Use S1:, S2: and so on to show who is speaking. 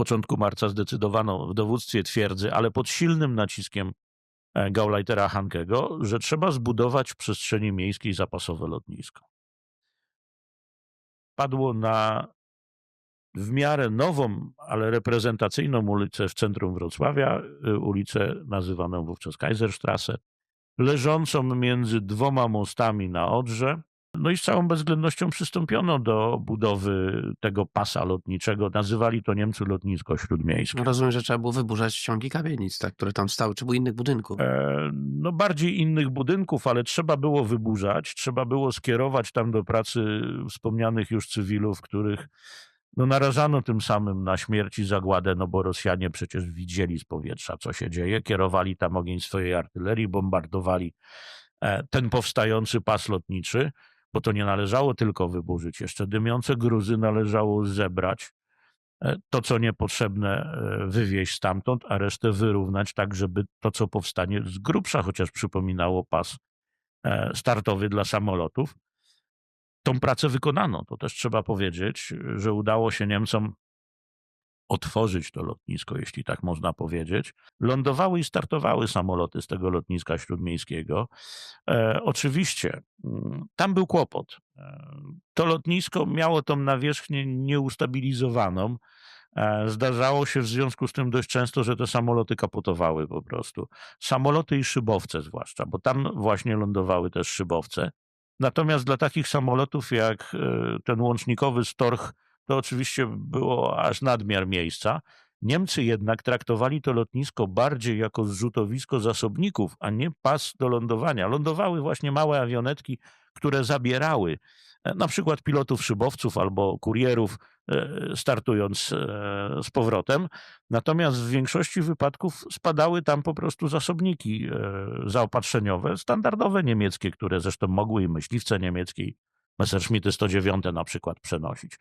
S1: początku marca zdecydowano w dowództwie twierdzy, ale pod silnym naciskiem e, Gauleitera Hankego, że trzeba zbudować w przestrzeni miejskiej zapasowe lotnisko. Padło na w miarę nową, ale reprezentacyjną ulicę w centrum Wrocławia, y, ulicę nazywaną wówczas Kaiserstrasse, leżącą między dwoma mostami na Odrze. No i z całą bezwzględnością przystąpiono do budowy tego pasa lotniczego. Nazywali to Niemcy lotnisko śródmiejskie.
S2: No rozumiem, że trzeba było wyburzać ciągi kamienic, tak, które tam stały, czy było innych budynków.
S1: E, No bardziej innych budynków, ale trzeba było wyburzać, trzeba było skierować tam do pracy wspomnianych już cywilów, których no narażano tym samym na śmierć i zagładę, no bo Rosjanie przecież widzieli z powietrza, co się dzieje, kierowali tam ogień swojej artylerii, bombardowali e, ten powstający pas lotniczy, bo to nie należało tylko wyburzyć, jeszcze dymiące gruzy należało zebrać, e, to co niepotrzebne e, wywieźć stamtąd, a resztę wyrównać tak, żeby to co powstanie z grubsza chociaż przypominało pas e, startowy dla samolotów. Tą pracę wykonano, to też trzeba powiedzieć, że udało się Niemcom otworzyć to lotnisko, jeśli tak można powiedzieć. Lądowały i startowały samoloty z tego lotniska śródmiejskiego. E, oczywiście mm, tam był kłopot. E, to lotnisko miało tą nawierzchnię nieustabilizowaną. E, Zdarzało się w związku z tym dość często, że te samoloty kapotowały po prostu. Samoloty i szybowce zwłaszcza, bo tam właśnie lądowały też szybowce. Natomiast dla takich samolotów jak e, ten łącznikowy Storch, to oczywiście było aż nadmiar miejsca. Niemcy jednak traktowali to lotnisko bardziej jako zrzutowisko zasobników, a nie pas do lądowania. Lądowały właśnie małe awionetki, które zabierały e, na przykład pilotów szybowców albo kurierów, e, startując e, z powrotem. Natomiast w większości wypadków spadały tam po prostu zasobniki zaopatrzeniowe, standardowe niemieckie, które zresztą mogły i myśliwce niemieckie, Messerschmitty 109 na przykład przenosić.